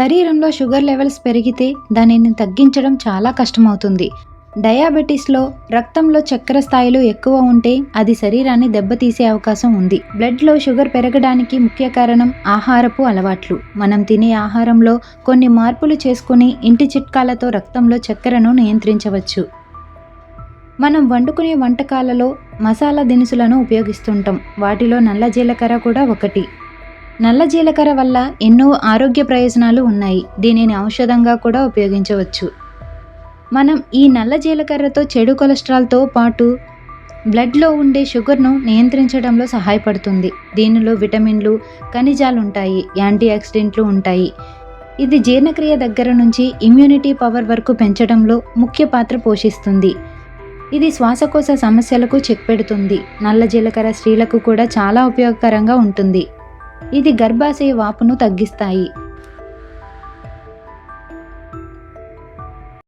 శరీరంలో sugar levels పెరిగితే దానిని తగ్గించడం చాలా కష్టమవుతుంది. డయాబెటీస్లో రక్తంలో చక్కెర స్థాయిలు ఎక్కువ ఉంటే అది శరీరాన్ని దెబ్బతీసే అవకాశం ఉంది. బ్లడ్లో షుగర్ పెరగడానికి ముఖ్య కారణం ఆహారపు అలవాట్లు. మనం తినే ఆహారంలో కొన్ని మార్పులు చేసుకుని ఇంటి చిట్కాలతో రక్తంలో చక్కెరను నియంత్రించవచ్చు. మనం వండుకునే వంటకాలలో మసాలా దినుసులను ఉపయోగిస్తుంటాం. వాటిలో నల్ల జీలకర్ర కూడా ఒకటి. నల్ల జీలకర్ర వల్ల ఎన్నో ఆరోగ్య ప్రయోజనాలు ఉన్నాయి. దీనిని ఔషధంగా కూడా ఉపయోగించవచ్చు. మనం ఈ నల్ల జీలకర్రతో చెడు కొలెస్ట్రాల్తో పాటు బ్లడ్లో ఉండే షుగర్ను నియంత్రించడంలో సహాయపడుతుంది. దీనిలో విటమిన్లు ఖనిజాలు ఉంటాయి యాంటీ ఆక్సిడెంట్లు ఉంటాయి. ఇది జీర్ణక్రియ దగ్గర నుంచి ఇమ్యూనిటీ పవర్ వరకు పెంచడంలో ముఖ్య పాత్ర పోషిస్తుంది. ఇది శ్వాసకోశ సమస్యలకు చెక్ పెడుతుంది. నల్ల జీలకర్ర స్త్రీలకు కూడా చాలా ఉపయోగకరంగా ఉంటుంది. ఇది గర్భాశయ వాపును తగ్గిస్తాయి.